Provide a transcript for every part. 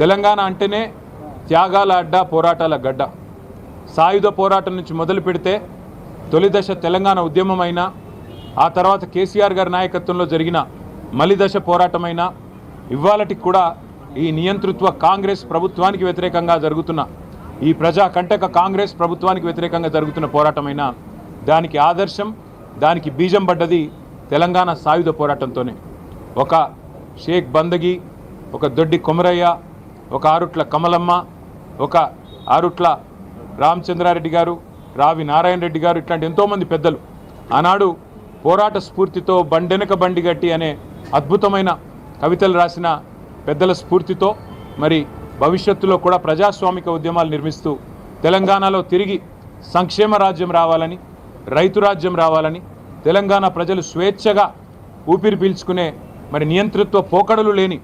తెలంగాణ అంటేనే త్యాగాల అడ్డ పోరాటాల గడ్డ. సాయుధ పోరాటం నుంచి మొదలు పెడితే తొలిదశ తెలంగాణ ఉద్యమమైనా ఆ తర్వాత కేసీఆర్ గారి నాయకత్వంలో జరిగిన మలిదశ పోరాటమైనా ఇవాళటికి కూడా ఈ నియంతృత్వ కాంగ్రెస్ ప్రభుత్వానికి వ్యతిరేకంగా జరుగుతున్న ఈ ప్రజా కంటక కాంగ్రెస్ ప్రభుత్వానికి వ్యతిరేకంగా జరుగుతున్న పోరాటమైనా దానికి ఆదర్శం దానికి బీజం పడ్డది తెలంగాణ సాయుధ పోరాటంతోనే. ఒక షేక్ బందగి ఒక దొడ్డి కొమరయ్య ఒక ఆరుట్ల కమలమ్మ ఒక ఆరుట్ల రామచంద్రారెడ్డి గారు రావి నారాయణ రెడ్డి గారు ఇట్లాంటి ఎంతోమంది పెద్దలు. ఆనాడు పోరాట స్ఫూర్తితో బండెనక బండి గట్టి అనే అద్భుతమైన కవితలు రాసిన పెద్దల స్ఫూర్తితో మరి భవిష్యత్తులో కూడా ప్రజాస్వామిక ఉద్యమాలు నిర్మిస్తూ తెలంగాణలో తిరిగి సంక్షేమ రాజ్యం రావాలని రైతు రాజ్యం రావాలని తెలంగాణ ప్రజలు స్వేచ్ఛగా ఊపిరి పీల్చుకునే మరి నియంతృత్వ పోకడలు లేని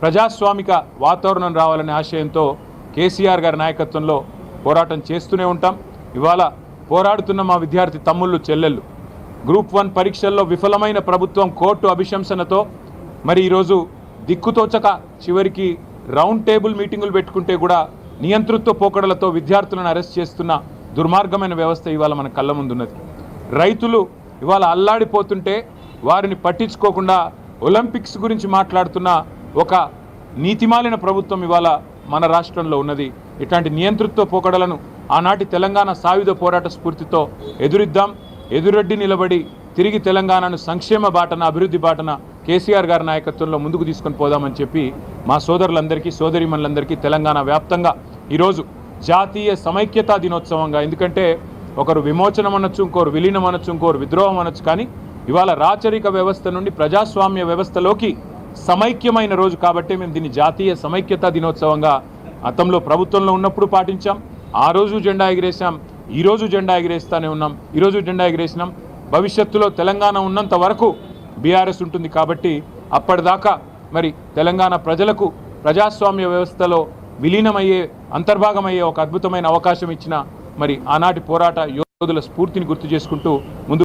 ప్రజాస్వామిక వాతావరణం రావాలనే ఆశయంతో కేసీఆర్ గారి నాయకత్వంలో పోరాటం చేస్తూనే ఉంటాం. ఇవాళ పోరాడుతున్న మా విద్యార్థి తమ్ముళ్ళు చెల్లెళ్ళు. గ్రూప్ వన్ పరీక్షల్లో విఫలమైన ప్రభుత్వం కోర్టు అభిశంసనతో మరి ఈరోజు దిక్కుతోచక చివరికి రౌండ్ టేబుల్ మీటింగులు పెట్టుకుంటే కూడా నియంతృత్వ పోకడలతో విద్యార్థులను అరెస్ట్ చేస్తున్న దుర్మార్గమైన వ్యవస్థ ఇవాళ మన కళ్ళ ముందున్నది. రైతులు ఇవాళ అల్లాడిపోతుంటే వారిని పట్టించుకోకుండా ఒలింపిక్స్ గురించి మాట్లాడుతున్న ఒక నీతిమాలిన ప్రభుత్వం ఇవాళ మన రాష్ట్రంలో ఉన్నది. ఇట్లాంటి నియంతృత్వ పోకడలను ఆనాటి తెలంగాణ సాయుధ పోరాట స్ఫూర్తితో ఎదురిద్దాం. ఎదురెడ్డి నిలబడి తిరిగి తెలంగాణను సంక్షేమ బాటన అభివృద్ధి బాటన కేసీఆర్ గారి నాయకత్వంలో ముందుకు తీసుకొని పోదామని చెప్పి మా సోదరులందరికీ సోదరిమణులందరికీ తెలంగాణ వ్యాప్తంగా ఈరోజు జాతీయ సమైక్యతా దినోత్సవంగా ఎందుకంటే ఒకరు విమోచనం అనొచ్చు ఇంకోరు విలీనం అనొచ్చు ఇంకోరు విద్రోహం అనొచ్చు కానీ ఇవాళ రాచరిక వ్యవస్థ నుండి ప్రజాస్వామ్య వ్యవస్థలోకి సమైక్యమైన రోజు కాబట్టి మేము దీన్ని జాతీయ సమైక్యతా దినోత్సవంగా గతంలో ప్రభుత్వంలో ఉన్నప్పుడు పాటించాం. ఆ రోజు జెండా ఎగిరేసాం ఈ రోజు జెండా ఎగిరేస్తానే ఉన్నాం. ఈరోజు జెండా ఎగిరేసినాం. భవిష్యత్తులో తెలంగాణ ఉన్నంత వరకు బీఆర్ఎస్ ఉంటుంది కాబట్టి అప్పటిదాకా మరి తెలంగాణ ప్రజలకు ప్రజాస్వామ్య వ్యవస్థలో విలీనమయ్యే అంతర్భాగమయ్యే ఒక అద్భుతమైన అవకాశం ఇచ్చిన మరి ఆనాటి పోరాట యోధుల స్ఫూర్తిని గుర్తు చేసుకుంటూ ముందు